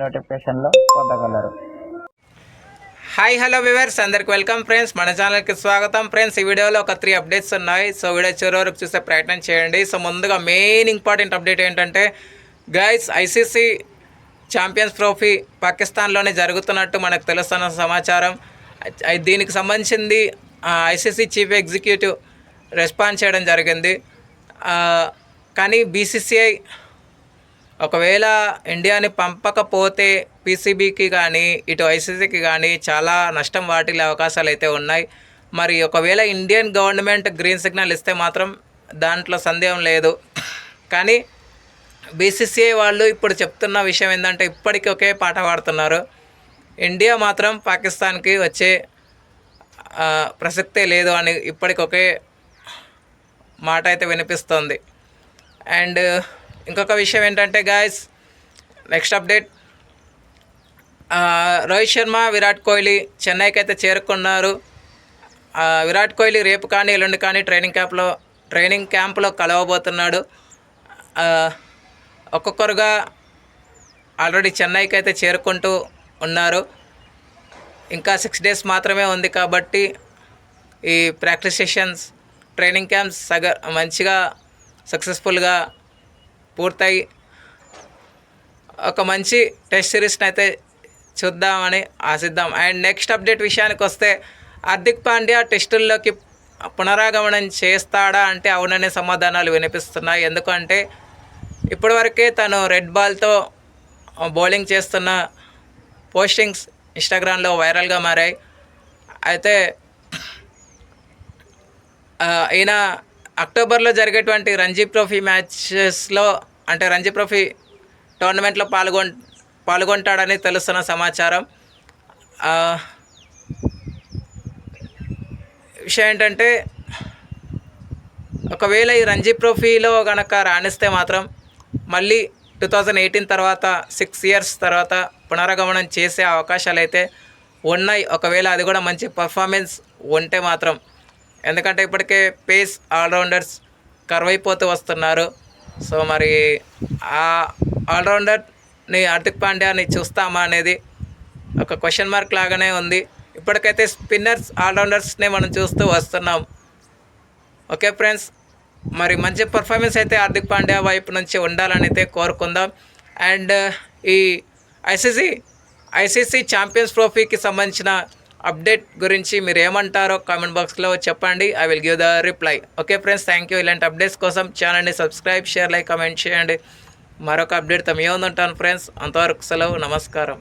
నోటిఫికేషన్లో పొందగలరు. Hi hello viewers అందరికి వెల్కమ్ ఫ్రెండ్స్ మన ఛానల్కి స్వాగతం. ఫ్రెండ్స్ ఈ వీడియోలో ఒక త్రీ అప్డేట్స్ ఉన్నాయి. సో వీడియో చివరి వరకు చూసే ప్రయత్నం చేయండి. సో ముందుగా మెయిన్ ఇంపార్టెంట్ అప్డేట్ ఏంటంటే గైస్ ఐసీసీ ఛాంపియన్స్ ట్రోఫీ పాకిస్తాన్లోనే జరుగుతున్నట్టు మనకు తెలుస్తున్న సమాచారం. దీనికి సంబంధించింది ఐసీసీ చీఫ్ ఎగ్జిక్యూటివ్ రెస్పాన్స్ చేయడం జరిగింది. కానీ బీసీసీఐ ఒకవేళ ఇండియాని పంపకపోతే పీసీబీకి కానీ ఇటు ఐసీసీకి కానీ చాలా నష్టం వాటిల్లే అవకాశాలు అయితే ఉన్నాయి. మరి ఒకవేళ ఇండియన్ గవర్నమెంట్ గ్రీన్ సిగ్నల్ ఇస్తే మాత్రం దాంట్లో సందేహం లేదు. కానీ బీసీసీఐ వాళ్ళు ఇప్పుడు చెప్తున్న విషయం ఏంటంటే ఇప్పటికీ ఒకే పాట పాడుతున్నారు. ఇండియా మాత్రం పాకిస్తాన్కి వచ్చే ప్రసక్తే లేదు అని ఇప్పటికి ఒకే మాట అయితే వినిపిస్తోంది. అండ్ ఇంకొక విషయం ఏంటంటే guys next update Rohit Sharma Virat Kohli చెన్నైకి అయితే చేరుకున్నారు విరాట్ కోహ్లీ రేపు కానీ ఎల్లుండి కానీ ట్రైనింగ్ క్యాంప్లో ట్రైనింగ్ క్యాంప్లో కలవబోతున్నాడు. ఒక్కొక్కరుగా ఆల్రెడీ చెన్నైకి అయితే చేరుకుంటూ ఉన్నారు. ఇంకా సిక్స్ డేస్ మాత్రమే ఉంది కాబట్టి ఈ ప్రాక్టీస్ సెషన్స్ ట్రైనింగ్ క్యాంప్స్ సగ మంచిగా సక్సెస్ఫుల్గా పూర్తయి ఒక మంచి టెస్ట్ సిరీస్ని అయితే చూద్దామని ఆశిద్దాం. అండ్ నెక్స్ట్ అప్డేట్ విషయానికి వస్తే హార్దిక్ పాండ్యా టెస్టుల్లోకి పునరాగమనం చేస్తాడా అంటే అవుననే సమాధానాలు వినిపిస్తున్నాయి. ఎందుకంటే ఇప్పటివరకే తను రెడ్ బాల్తో బౌలింగ్ చేస్తున్న పోస్టింగ్స్ ఇన్స్టాగ్రామ్లో వైరల్గా మారాయి. అయితే ఈయన అక్టోబర్లో జరిగేటువంటి రంజీ ట్రోఫీ మ్యాచెస్లో అంటే రంజీ ట్రోఫీ టోర్నమెంట్లో పాల్గొన్ పాల్గొంటాడని తెలుస్తున్న సమాచారం. విషయం ఏంటంటే ఒకవేళ ఈ రంజీ ట్రోఫీలో కనుక రాణిస్తే మాత్రం మళ్ళీ టూ థౌజండ్ ఎయిటీన్ తర్వాత సిక్స్ ఇయర్స్ తర్వాత పునరాగమనం చేసే అవకాశాలు అయితే ఉన్నాయి. ఒకవేళ అది కూడా మంచి పర్ఫార్మెన్స్ ఉంటే మాత్రం ఎందుకంటే ఇప్పటికే పేస్ ఆల్రౌండర్స్ కర్వ్ అయిపోతూ వస్తున్నారు. సో మరి ఆ ఆల్రౌండర్ని హార్దిక్ పాండ్యాని చూస్తామా అనేది ఒక క్వశ్చన్ మార్క్ లాగానే ఉంది. ఇప్పటికైతే స్పిన్నర్స్ ఆల్రౌండర్స్ని మనం చూస్తూ వస్తున్నాం. ఓకే ఫ్రెండ్స్ మరి మంచి పర్ఫార్మెన్స్ అయితే హార్దిక్ పాండ్యా వైపు నుంచి ఉండాలని అయితే కోరుకుందాం. అండ్ ఈ ఐసీసీ ఐసీసీ ఛాంపియన్స్ ట్రోఫీకి సంబంధించిన అప్డేట్ గురించి మీరు ఏమంటారో కామెంట్ బాక్స్లో చెప్పండి. I will give the reply okay friends thank you ఇలాంటి అప్డేట్స్ కోసం ఛానల్ని సబ్స్క్రైబ్ షేర్ లైక్ కామెంట్ చేయండి. మరొక అప్డేట్తో మీ ఉంటాను ఫ్రెండ్స్ అంతవరకు సెలవు నమస్కారం.